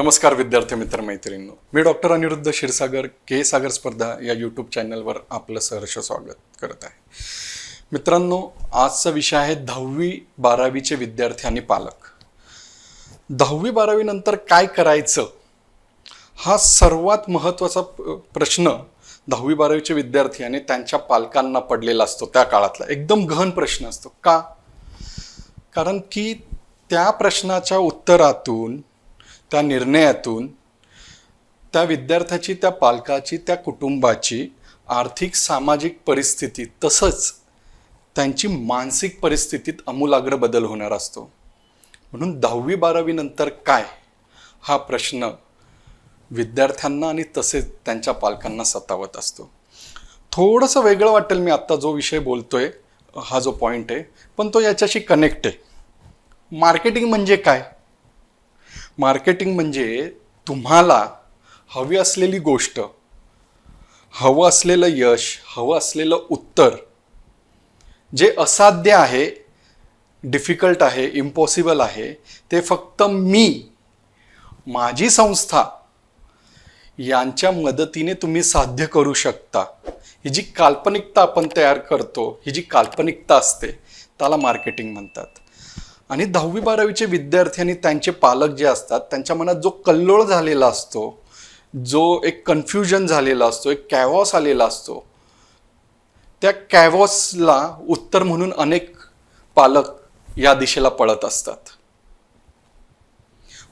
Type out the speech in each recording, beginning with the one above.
नमस्कार विद्यार्थी मित्र मैत्रिणींनो. मी डॉक्टर अनिरुद्ध क्षीरसागर के सागर स्पर्धा या यूट्यूब चॅनलवर आपलं सहर्ष स्वागत करत आहे. मित्रांनो आजचा विषय आहे दहावी बारावीचे विद्यार्थी आणि पालक. दहावी बारावी नंतर काय करायचं? हा सर्वात महत्त्वाचा प्रश्न दहावी बारावीचे विद्यार्थी आणि त्यांच्या पालकांना पडलेला असतो त्या काळातला. एकदम गहन प्रश्न असतो. का? कारण की त्या प्रश्नाच्या उत्तरातून त्या निर्णयातून त्या विद्यार्थ्याची त्या पालकाची त्या कुटुंबाची आर्थिक सामाजिक परिस्थिती तसंच त्यांची मानसिक परिस्थितीत आमूलाग्र बदल होणार असतो. म्हणून दहावी बारावी नंतर काय हा प्रश्न विद्यार्थ्यांना आणि तसेच त्यांच्या पालकांना सतावत असतो. थोडंसं वेगळं वाटेल मी आत्ता जो विषय बोलतोय हा जो पॉईंट आहे पण तो याच्याशी कनेक्ट आहे. मार्केटिंग म्हणजे काय? मार्केटिंग म्हणजे तुम्हाला हवी असलेली गोष्ट हवं असलेलं यश हवं असलेलं उत्तर जे असाध्य आहे डिफिकल्ट आहे इम्पॉसिबल आहे ते फक्त मी माझी संस्था यांच्या मदतीने तुम्ही साध्य करू शकता. ही जी काल्पनिकता आपण तयार करतो ही जी काल्पनिकता असते त्याला मार्केटिंग म्हणतात. आणि दहावी बारावीचे विद्यार्थी आणि त्यांचे पालक जे असतात त्यांच्या मनात जो कल्लोळ झालेला असतो जो एक कन्फ्युजन झालेला असतो एक कॅवॉस आलेला असतो त्या कॅवॉसला उत्तर म्हणून अनेक पालक या दिशेला पळत असतात.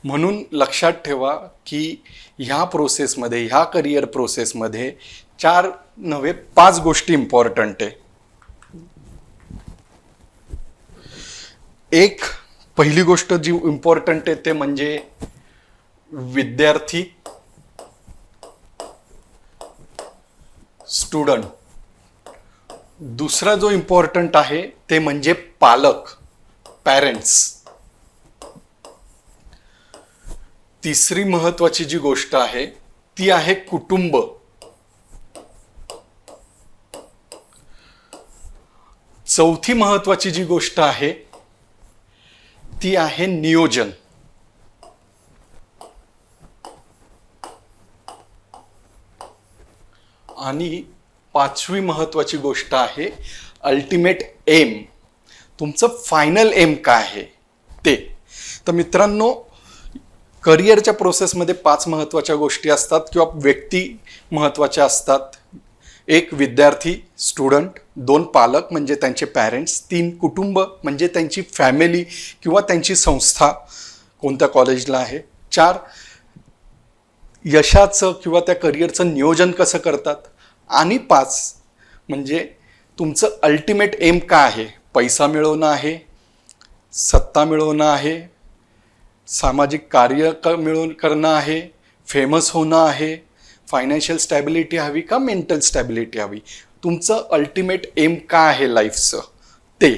म्हणून लक्षात ठेवा की ह्या प्रोसेसमध्ये ह्या करिअर प्रोसेसमध्ये चार नव्हे पाच गोष्टी इम्पॉर्टंट आहे. एक पहिली गोष्ट जी इम्पॉर्टंट आहे ते म्हणजे विद्यार्थी स्टुडंट दुसरा जो इम्पॉर्टंट आहे ते म्हणजे पालक पॅरेंट्स तिसरी महत्वाची जी गोष्ट आहे ती आहे कुटुंब. चौथी महत्वाची जी गोष्ट आहे ती आहे नियोजन. आणि पाचवी महत्वाची गोष्ट आहे अल्टिमेट एम तुमचं फायनल एम काय आहे? ते. तर मित्रांनो करिअरच्या प्रोसेसमध्ये पाच महत्त्वाच्या गोष्टी असतात किंवा व्यक्ती महत्त्वाच्या असतात. एक विद्यार्थी स्टुडंट दोन पालक म्हणजे त्यांचे पॅरेंट्स तीन कुटुंब म्हणजे त्यांची फॅमिली किंवा त्यांची संस्था कोणत्या कॉलेजला आहे. चार यशाचं किंवा त्या करिअरचं नियोजन कसं करतात. आणि पाच म्हणजे तुमचं अल्टिमेट एम काय आहे. पैसा मिळवणं आहे सत्ता मिळवणं आहे सामाजिक कार्य क मिळवून करणं आहे फेमस होणं आहे फायनान्शियल स्टॅबिलिटी हवी का मेंटल स्टॅबिलिटी हवी? तुमचं अल्टिमेट एम काय आहे लाईफचं ते.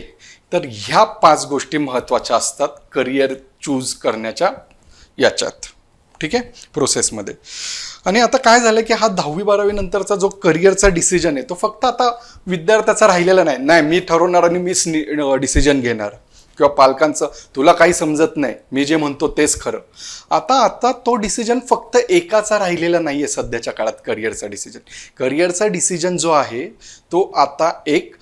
तर ह्या पाच गोष्टी महत्त्वाच्या असतात करिअर चूज करण्याच्या याच्यात. ठीक आहे? प्रोसेसमध्ये आणि आता काय झालं की हा दहावी बारावी नंतरचा जो करिअरचा डिसिजन आहे तो फक्त आता विद्यार्थ्याचा राहिलेला नाही. नाही मी ठरवणार आणि मीच डिसिजन घेणार. किंवा पालकांचं तुला काही समजत नाही. मी जे म्हणतो तेच खरं. आता आता तो डिसिजन फक्त एकाचा राहिलेला नाही आहे सध्याच्या काळात करिअरचा डिसिजन करिअरचा डिसिजन जो आहे तो आता एक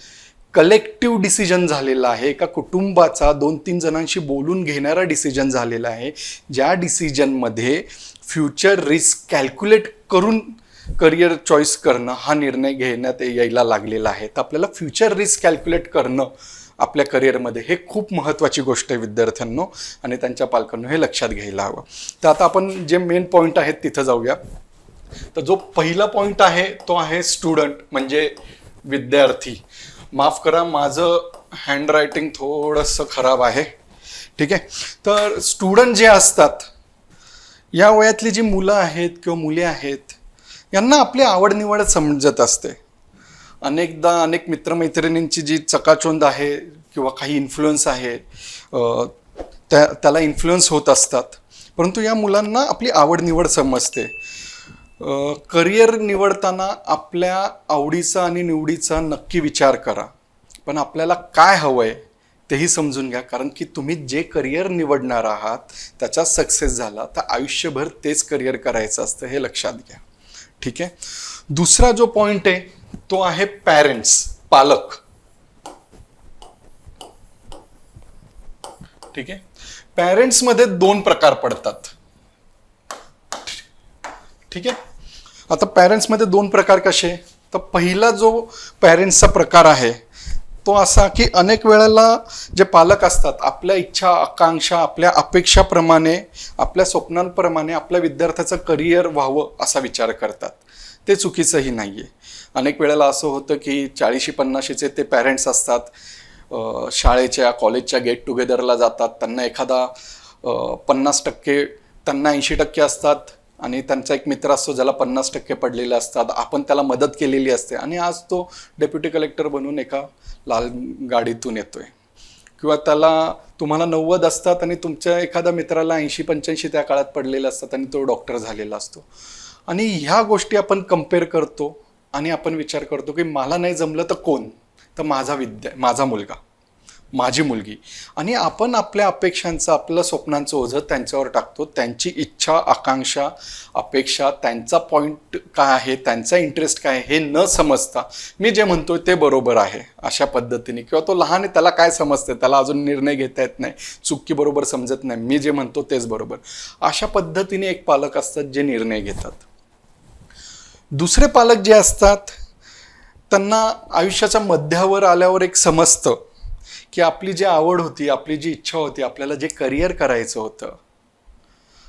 कलेक्टिव्ह डिसिजन झालेला आहे. एका कुटुंबाचा दोन तीन जणांशी बोलून घेणारा डिसिजन झालेला आहे. ज्या डिसिजनमध्ये फ्युचर रिस्क कॅल्क्युलेट करून करिअर चॉईस करणं हा निर्णय घेण्यात यायला लागलेला आहे. तर आपल्याला फ्युचर रिस्क कॅल्क्युलेट करणं आपल्या करिअरमध्ये. हे खूप महत्त्वाची गोष्ट आहे विद्यार्थ्यांनो आणि त्यांच्या पालकांनो हे लक्षात घ्यायला हवं. तर आता आपण जे मेन पॉईंट आहेत तिथं जाऊया. तर जो पहिला पॉईंट आहे तो आहे स्टुडंट म्हणजे विद्यार्थी. माफ करा माझं हँडरायटिंग थोडंसं खराब आहे. ठीक आहे? तर स्टुडंट जे असतात या वयातली जी मुलं आहेत किंवा मुले आहेत यांना आपली आवड निवड समजत असते. अनेकदा अनेक मित्रमैत्रिणींची जी चकाचोंद आहे किंवा काही इन्फ्लुएन्स आहे त्या त्याला इन्फ्लुएन्स होत असतात. परंतु या मुलांना आपली आवड निवड समजते करिअर निवडताना आपल्या आवडीचा आणि निवडीचा नक्की विचार करा. पण आपल्याला काय हवं आहे तेही समजून घ्या. कारण की तुम्ही जे करिअर निवडणार आहात त्याचा सक्सेस झाला तर आयुष्यभर तेच करिअर करायचं असतं हे लक्षात घ्या. ठीक आहे? दुसरा जो पॉइंट आहे तो आहे पॅरेंट्स पालक. ठीक आहे? पॅरेंट्समध्ये दोन प्रकार पडतात. ठीक आहे? आता पॅरेंट्समध्ये दोन प्रकार कसे? तर पहिला जो पॅरेंट्सचा प्रकार आहे तो असा की अनेक वेळेला जे पालक असतात आपल्या इच्छा आकांक्षा आपल्या अपेक्षाप्रमाणे आपल्या स्वप्नांप्रमाणे आपल्या विद्यार्थ्याचं करिअर व्हावं असा विचार करतात. ते चुकीचंही नाही आहे अनेक वेळेला असं होतं की चाळीशी पन्नाशीचे ते पॅरेंट्स असतात शाळेच्या कॉलेजच्या गेट टुगेदरला जातात त्यांना एखादा पन्नास टक्के त्यांना ऐंशी टक्के असतात आणि त्यांचा एक मित्र असतो ज्याला पन्नास टक्के पडलेले असतात. आपण त्याला मदत केलेली असते. आणि आज तो डेप्युटी कलेक्टर बनून एका लाल गाडीतून येतोय. किंवा त्याला तुम्हाला नव्वद असतात आणि तुमच्या एखाद्या मित्राला ऐंशी पंच्याऐंशी त्या काळात पडलेले असतात आणि तो डॉक्टर झालेला असतो. आणि ह्या गोष्टी आपण कंपेअर करतो आणि आपण विचार करतो की मला नाही जमलं तर कोण? तर माझा विद्या माझा मुलगा. माझी मुलगी. आणि आपण आपल्या अपेक्षांचं आपलं स्वप्नांचं ओझं त्यांच्यावर टाकतो. त्यांची इच्छा आकांक्षा अपेक्षा त्यांचा पॉईंट काय आहे त्यांचा इंटरेस्ट काय आहे हे न समजता मी जे म्हणतो ते बरोबर आहे अशा पद्धतीने. किंवा तो लहान आहे त्याला काय समजते त्याला अजून निर्णय घेता येत नाही. चुकी बरोबर समजत नाही. मी जे म्हणतो तेच बरोबर. अशा पद्धतीने एक पालक असतात जे निर्णय घेतात. दुसरे पालक जे असतात त्यांना आयुष्याच्या मध्यावर आल्यावर एक समजतं. की आपली जी आवड होती आपली जी इच्छा होती आपल्याला जे करिअर करायचं होतं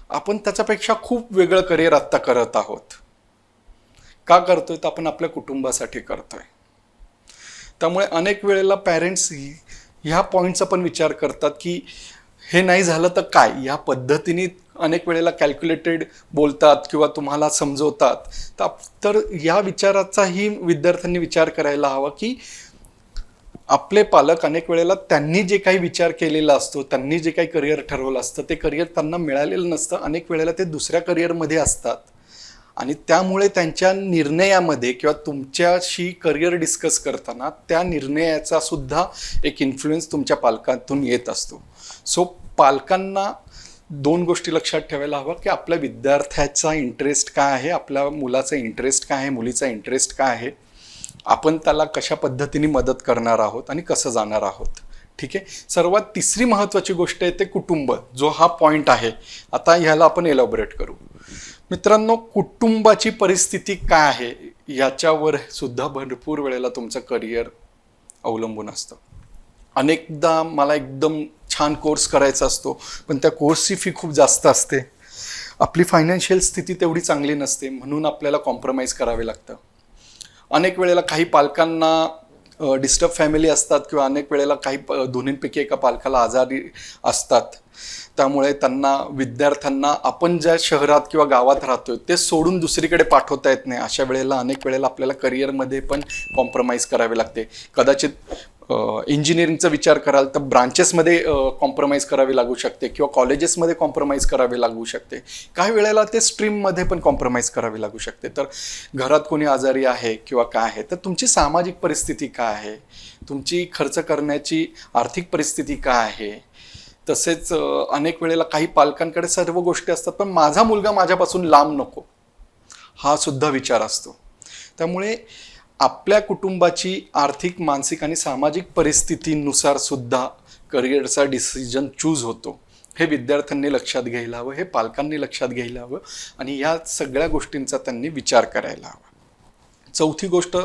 आपण त्याच्यापेक्षा खूप वेगळं करिअर आत्ता करत आहोत. का करतोय तर आपण आपल्या कुटुंबासाठी करतोय. त्यामुळे अनेक वेळेला पॅरेंट्स ह्या पॉईंटचा पण विचार करतात की हे नाही झालं तर काय? ह्या पद्धतीने अनेक वेळेला कॅल्क्युलेटेड बोलतात किंवा तुम्हाला समजवतात. तर या विचाराचाही विद्यार्थ्यांनी विचार करायला हवा की आपले पालक अनेक वेळेला त्यांनी जे काही विचार केलेला असतो त्यांनी जे काही करिअर ठरवलं असतं ते करिअर त्यांना मिळालेलं नसतं. अनेक वेळेला ते दुसऱ्या करिअरमध्ये असतात. आणि त्यामुळे त्यांच्या निर्णयामध्ये किंवा तुमच्याशी करिअर डिस्कस करताना त्या निर्णयाचा सुद्धा एक इन्फ्लुएन्स तुमच्या पालकातून येत असतो. सो पालकांना दोन गोष्टी लक्षात ठेवायला हवं की आपल्या विद्यार्थ्याचा इंटरेस्ट काय आहे आपल्या मुलाचा इंटरेस्ट काय आहे मुलीचा इंटरेस्ट काय आहे. आपण त्याला कशा पद्धतीने मदत करणार आहोत आणि कसं जाणार आहोत? ठीक आहे? सर्वात तिसरी महत्त्वाची गोष्ट आहे ते कुटुंब जो हा पॉईंट आहे. आता ह्याला आपण एलॉबरेट करू. मित्रांनो कुटुंबाची परिस्थिती काय आहे? याच्यावर सुद्धा भरपूर वेळेला तुमचं करिअर अवलंबून असतं. अनेकदा मला एकदम छान कोर्स करायचा असतो पण त्या कोर्सची फी खूप जास्त असते. आपली फायनान्शियल स्थिती तेवढी चांगली नसते म्हणून आपल्याला कॉम्प्रोमाइज करावे लागतं. अनेक वेळेला काही पालकांना डिस्टर्ब फॅमिली असतात किंवा अनेक वेळेला काही प- दोन्हींपैकी एका पालकाला आजारी असतात. त्यामुळे त्यांना विद्यार्थ्यांना आपण ज्या शहरात किंवा गावात राहतोय ते सोडून दुसरीकडे पाठवता येत नाही. अशा वेळेला अनेक वेळेला आपल्याला करिअरमध्ये पण कॉम्प्रोमाइज करावे लागते. कदाचित इंजिनिअरिंगचा विचार कराल तर ब्रांचेसमध्ये कॉम्प्रोमाइज करावी लागू शकते किंवा कॉलेजेसमध्ये कॉम्प्रोमाइज करावी लागू शकते. काही वेळेला ते स्ट्रीममध्ये पण कॉम्प्रोमाइज करावी लागू शकते. तर घरात कोणी आजारी आहे किंवा काय आहे तर तुमची सामाजिक परिस्थिती काय आहे? तुमची खर्च करण्याची आर्थिक परिस्थिती काय आहे? तसेच अनेक वेळेला काही पालकांकडे सर्व गोष्टी असतात पण माझा मुलगा माझ्यापासून लांब नको. हा सुद्धा विचार असतो. त्यामुळे आपल्या कुटुंबाची आर्थिक मानसिक आणि सामाजिक परिस्थितीनुसार सुद्धा करिअरचा डिसिजन चूज होतो. हे विद्यार्थ्यांनी लक्षात घ्यायला हवं हे पालकांनी लक्षात घ्यायला हवं आणि या सगळ्या गोष्टींचा त्यांनी विचार करायला हवा. चौथी गोष्ट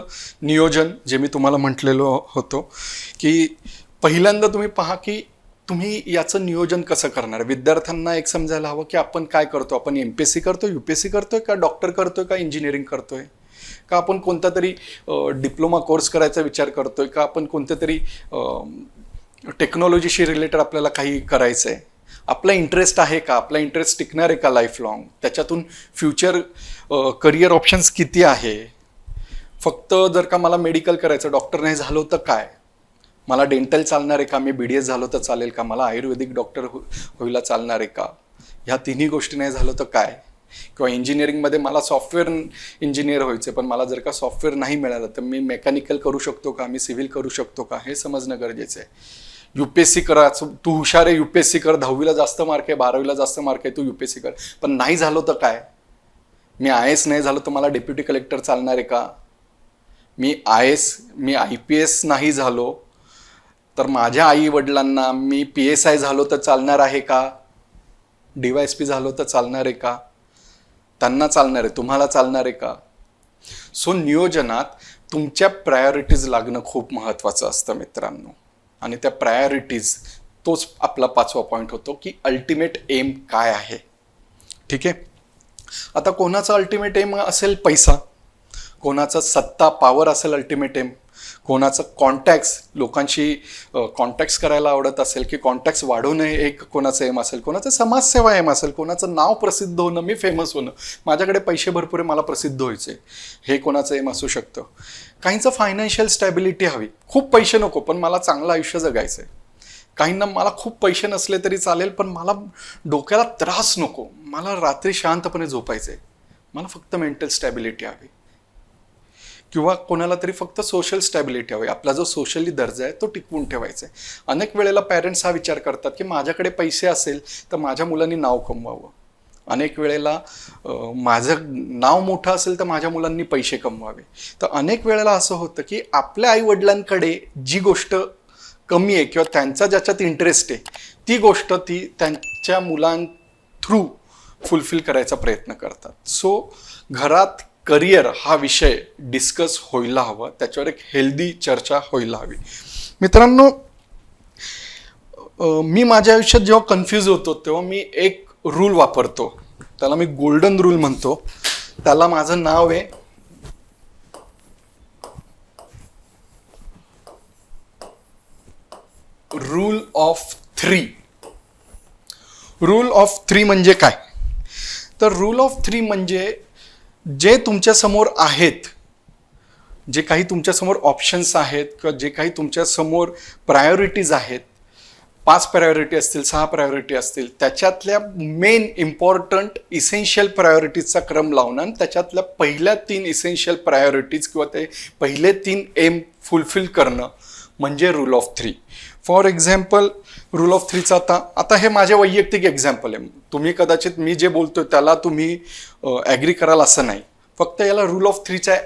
नियोजन जे मी तुम्हाला म्हटलेलो होतो की पहिल्यांदा तुम्ही पहा की तुम्ही याचं नियोजन कसं करणार? विद्यार्थ्यांना एक समजायला हवं की आपण काय करतो? आपण एम पी एस सी करतो यू पी एस सी करतोय का डॉक्टर करतोय का इंजिनिअरिंग करतोय? का आपण कोणता तरी डिप्लोमा कोर्स करायचा विचार करतोय? का आपण कोणत्या तरी टेक्नॉलॉजीशी रिलेटेड आपल्याला काही करायचं आहे आपला इंटरेस्ट आहे का? आपला इंटरेस्ट टिकणार आहे का लाईफ लाँग त्याच्यातून फ्युचर करिअर ऑप्शन्स किती आहे? फक्त जर का मला मेडिकल करायचं डॉक्टर नाही झालो तर काय? मला डेंटल चालणार आहे का? मी बी डी एस झालो तर चालेल का? मला आयुर्वेदिक डॉक्टर हो होईला चालणार आहे का? ह्या तिन्ही गोष्टी नाही झालं तर काय? किंवा इंजिनिअरिंगमध्ये मला सॉफ्टवेअर इंजिनियर व्हायचं पण मला जर का सॉफ्टवेअर नाही मिळालं तर मी मेकॅनिकल करू शकतो का? मी सिव्हिल करू शकतो का? हे समजणं गरजेचं आहे. यू पी एस सी करा तू हुशार आहे यू पी एस सी कर. दहावीला जास्त मार्क आहे बारावीला जास्त मार्क आहे तू यू पी एस सी कर. पण नाही झालो तर काय? मी आय एस नाही झालो तर मला डेप्युटी कलेक्टर चालणार आहे का? मी आय एस मी आय पी एस नाही झालो तर माझ्या आई वडिलांना मी पी एस आय झालो तर चालणार आहे का? डी वाय एस पी झालो तर चालणार आहे का? त्यांना चालणार आहे तुम्हाला चालणार आहे का? सो नियोजनात तुमच्या प्रायोरिटीज लागणं खूप महत्त्वाचं असतं मित्रांनो. आणि त्या प्रायोरिटीज तोच आपला पाचवा पॉईंट होतो की अल्टिमेट एम काय आहे. ठीक आहे? आता कोणाचा अल्टिमेट एम असेल पैसा? कोणाचा सत्ता पॉवर असेल अल्टिमेट एम कोणाचं कॉन्टॅक्ट्स लोकांशी कॉन्टॅक्ट्स करायला आवडत असेल की कॉन्टॅक्ट्स वाढवणं एक कोणाचं एम असेल कोणाचं समाजसेवा एम असेल कोणाचं नाव प्रसिद्ध होणं मी फेमस होणं माझ्याकडे पैसे भरपूर आहे मला प्रसिद्ध व्हायचे हे कोणाचं एम असू शकतं. काहींचं फायनान्शियल स्टॅबिलिटी हवी. खूप पैसे नको पण मला चांगलं आयुष्य जगायचं आहे. काहींना मला खूप पैसे नसले तरी चालेल पण मला डोक्याला त्रास नको. मला रात्री शांतपणे झोपायचं आहे. मला फक्त मेंटल स्टॅबिलिटी हवी. किंवा कोणाला तरी फक्त सोशल स्टॅबिलिटी हवी. आपला जो सोशली दर्जा आहे तो टिकवून ठेवायचा आहे. अनेक वेळेला पॅरेंट्स हा विचार करतात की माझ्याकडे पैसे असेल तर माझ्या मुलांनी नाव कमवावं. अनेक वेळेला माझं नाव मोठं असेल तर माझ्या मुलांनी पैसे कमवावे. तर अनेक वेळेला असं होतं की आपल्या आईवडिलांकडे जी गोष्ट कमी आहे किंवा त्यांचा ज्याच्यात इंटरेस्ट आहे ती गोष्ट ती त्यांच्या मुलां थ्रू फुलफिल करायचा प्रयत्न करतात. सो घरात करिअर हा विषय डिस्कस व्हायला हवा त्याच्यावर एक हेल्दी चर्चा व्हायला हवी. मित्रांनो मी माझ्या आयुष्यात जेव्हा कन्फ्यूज होतो तेव्हा मी एक रूल वापरतो. त्याला मी गोल्डन रूल म्हणतो. त्याला माझं नाव आहे rule of three rule of three म्हणजे काय? तर रूल ऑफ थ्री म्हणजे जे तुमच्यासमोर आहेत जे काही तुमच्यासमोर ऑप्शन्स आहेत किंवा जे काही तुमच्यासमोर प्रायोरिटीज आहेत पाच प्रायोरिटी असतील सहा प्रायोरिटी असतील त्याच्यातल्या मेन इम्पॉर्टंट इसेन्शियल प्रायोरिटीजचा क्रम लावणं आणि त्याच्यातल्या पहिल्या तीन इसेन्शियल प्रायोरिटीज किंवा ते पहिले तीन एम फुलफिल करणं म्हणजे rule of three for example rule of थ्रीचा आता आता हे माझे वैयक्तिक एक्झाम्पल आहे. तुम्ही कदाचित मी जे बोलतोय त्याला तुम्ही ॲग्री कराल असं नाही. फक्त याला रूल ऑफ थ्रीच्या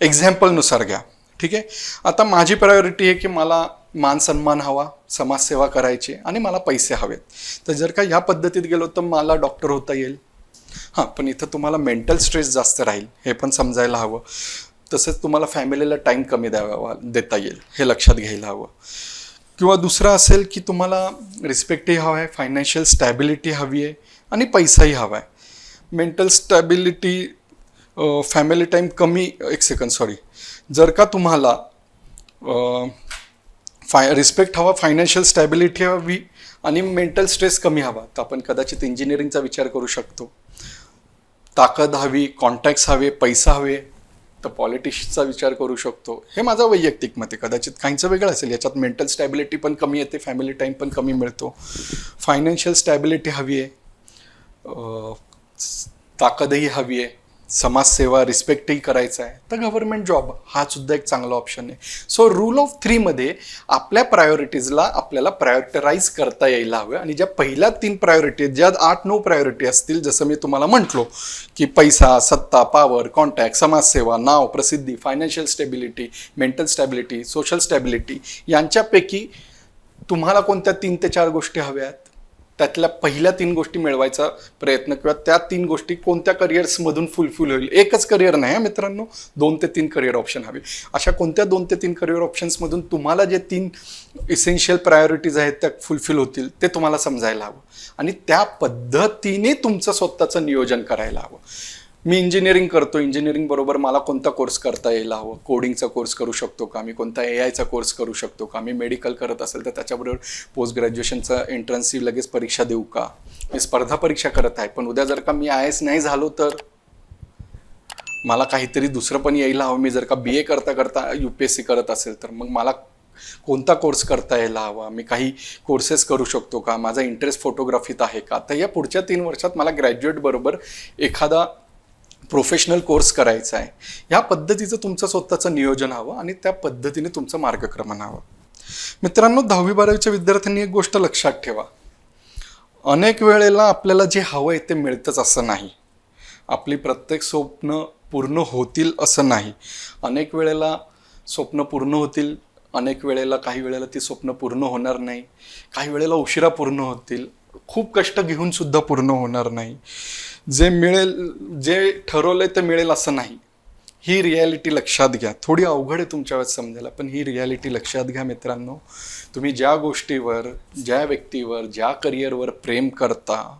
एक्झाम्पलनुसार घ्या. ठीक आहे? आता माझी प्रायोरिटी आहे की मला मान सन्मान हवा समाजसेवा करायची आणि मला पैसे हवेत. तर जर का ह्या पद्धतीत गेलो तर मला डॉक्टर होता येईल. हां पण इथं तुम्हाला मेंटल स्ट्रेस जास्त राहील. हे पण समजायला हवं. तसंच तुम्हाला फॅमिलीला टाईम कमी द्यावा देता येईल हे लक्षात घ्यायला हवं. किंवा दुसरं असेल की तुम्हाला रिस्पेक्टही हवा आहे फायनान्शियल स्टॅबिलिटी हवी आहे आणि पैसाही हवा आहे. मेंटल स्टॅबिलिटी फॅमिली टाईम कमी एक सेकंड सॉरी जर का तुम्हाला फाय रिस्पेक्ट हवा फायनान्शियल स्टॅबिलिटी हवी आणि मेंटल स्ट्रेस कमी हवा तर आपण कदाचित इंजिनिअरिंगचा विचार करू शकतो. ताकद हवी कॉन्टॅक्ट्स हवे पैसा हवे तर पॉलिटिक्सचा विचार करू शकतो. हे माझं वैयक्तिक मत आहे. कदाचित काहींचं वेगळं असेल. याच्यात मेंटल स्टॅबिलिटी पण कमी येते फॅमिली टाईम पण कमी मिळतो. फायनान्शियल स्टॅबिलिटी हवी आहे. ताकदही हवी आहे. समाजसेवा रिस्पेक्टही करायचा आहे. तर गव्हर्नमेंट जॉब हा सुद्धा एक चांगला ऑप्शन आहे. सो रूल ऑफ थ्रीमध्ये आपल्या प्रायोरिटीजला आपल्याला प्रायोरिटराईज करता यायला हवं. आणि ज्या पहिल्या तीन प्रायोरिटी ज्या आठ नऊ प्रायोरिटी असतील जसं मी तुम्हाला म्हटलो की पैसा सत्ता पॉवर कॉन्टॅक्ट समाजसेवा नाव प्रसिद्धी financial stability mental stability social stability यांच्यापैकी तुम्हाला कोणत्या तीन ते चार गोष्टी हव्या आहेत त्यातल्या पहिल्या तीन गोष्टी मिळवायचा प्रयत्न किंवा त्या तीन गोष्टी कोणत्या करिअर्समधून फुलफिल होईल? एकच करिअर नाही मित्रांनो. दोन ते तीन करिअर ऑप्शन हवे. अशा कोणत्या दोन ते तीन करिअर ऑप्शन्समधून तुम्हाला जे तीन इसेन्शियल प्रायोरिटीज आहेत त्या फुलफिल होतील ते तुम्हाला समजायला हवं. आणि त्या पद्धतीने तुमचं स्वतःचं नियोजन करायला हवं. मी इंजिनिअरिंग करतो. इंजिनिअरिंग बरोबर मला कोणता कोर्स करता यायला हवं कोडिंगचा कोर्स करू शकतो का? मी कोणता ए आयचा कोर्स करू शकतो का? मी मेडिकल करत असेल तर त्याच्याबरोबर पोस्ट ग्रॅज्युएशनचा एंट्रन्सची लगेच परीक्षा देऊ का? मी स्पर्धा परीक्षा करत आहे. पण उद्या जर का मी आय एस नाही झालो तर? मला काहीतरी दुसरं पण यायला हवं मी जर का बी ए करता करता यू पी एस सी करत असेल तर मग मला कोणता कोर्स करता यायला हवा मी काही कोर्सेस करू शकतो का? माझा इंटरेस्ट फोटोग्राफीत आहे का? तर या पुढच्या तीन वर्षात मला ग्रॅज्युएट बरोबर एखादा प्रोफेशनल कोर्स करायचा आहे. ह्या पद्धतीचं तुमचं स्वतःचं नियोजन हवं आणि त्या पद्धतीने तुमचं मार्गक्रमण हवं. मित्रांनो दहावी बारावीच्या विद्यार्थ्यांनी एक गोष्ट लक्षात ठेवा. अनेक वेळेला आपल्याला जे हवं आहे ते मिळतंच असं नाही. आपली प्रत्येक स्वप्न पूर्ण होतील असं नाही. अनेक वेळेला स्वप्न पूर्ण होतील अनेक वेळेला काही वेळेला ती स्वप्न पूर्ण होणार नाही. काही वेळेला उशिरा पूर्ण होतील. खूप कष्ट घेऊन सुद्धा पूर्ण होणार नाही. जे मिळेल जे ठरवलंय ते मिळेल असं नाही. ही रियालिटी लक्षात घ्या. थोडी अवघड आहे तुमच्या वेळेस समजायला पण ही रियालिटी लक्षात घ्या मित्रांनो. तुम्ही ज्या गोष्टीवर ज्या व्यक्तीवर ज्या करिअरवर प्रेम करता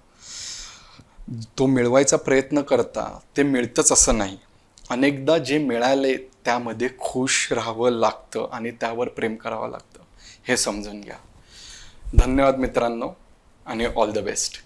तो मिळवायचा प्रयत्न करता ते मिळतंच असं नाही. अनेकदा जे मिळाले त्यामध्ये खुश राहावं लागतं आणि त्यावर प्रेम करावं लागतं. हे समजून घ्या. धन्यवाद मित्रांनो आणि ऑल द बेस्ट